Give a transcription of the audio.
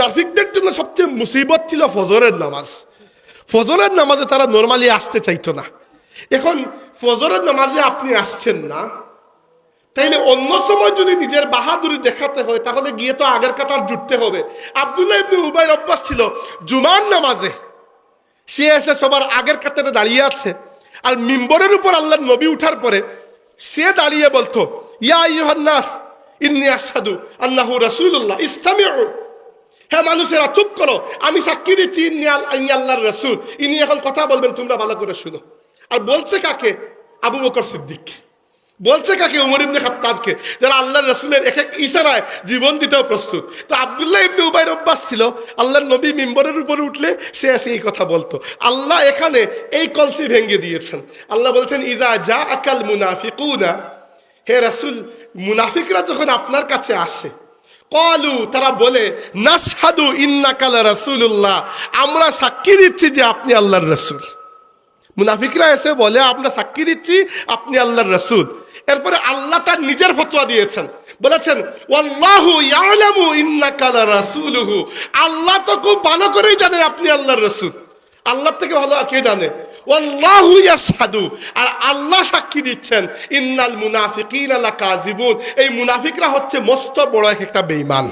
মুনাফিকদের জন্য সবচেয়ে মুসিবত ছিল ফজরের নামাজ। ফজরের নামাজে তারা নর্মালি আসতে চাইতো না। এখন ফজরের নামাজে আপনি আসছেন না, তাইলে অন্য সময় যদি নিজের বাহাদুরি দেখাতে হয়, তাহলে গিয়ে তো আগের কাতার জুটতে হবে। আবদুল্লাহ ইবনে উবাইর অভ্যাস ছিল জুমার নামাজে। সে এসে সবার আগের কাতারে দাঁড়িয়ে আছে। আর মিম্বরের উপর আল্লাহর নবী উঠার পরে সে দাঁড়িয়ে বলতো, ইয়া ইউহান্নাস ইন্নি আসাদু আল্লাহু রাসূলুল্লাহ ইসলামিউ হ্যাঁ মানুষেরা, চুপ করো। আমি সাক্ষী দিচ্ছি আল্লাহর রাসূল। ইনি এখন কথা বলবেন, তোমরা ভালো করে শুনো। আর বলছে কাকে? আবু বকর সিদ্দিক। বলছে কাকে? উমর ইবনে খাত্তাবকে, যারা আল্লাহর রসুলের এক এক ইশারায় জীবন দিতেও প্রস্তুত। তো আবদুল্লাহ ইবনে উবাইর অভ্যাস ছিল, আল্লাহর নবী মিম্বরের উপরে উঠলে সে এসে এই কথা বলতো। আল্লাহ এখানে এই কলসি ভেঙে দিয়েছেন। আল্লাহ বলছেন ইজা যা আকাল মুনাফিকুনা। হে রাসূল, মুনাফিকরা যখন আপনার কাছে আসে কলু তারা বলে নাসহাদু ইন্নাকাল রাসূলুল্লাহ আমরা সাক্ষী দিচ্ছি যে আপনি আল্লাহর রসুল। মুনাফিকরা এসে বলে, আমরা সাক্ষী দিচ্ছি আপনি আল্লাহর রসুল। এরপরে আল্লাহ তার নিজের ফতোয়া দিয়েছেন। বলেছেন, ওয়াল্লাহু ইয়ালামু ইন্নাকা লারাসূলুহু। আল্লাহ তো খুব ভালো করেই জানে আপনি আল্লাহর রসুল। আল্লাহ থেকে ভালো আর কে জানে? ওয়াল্লাহু ইয়াশহাদু আর আল্লাহ সাক্ষী দিচ্ছেন, ইন্নাল মুনাফিকিনা লাকাযিবুন। এই মুনাফিকরা হচ্ছে মস্ত বড় এক একটা বেঈমান।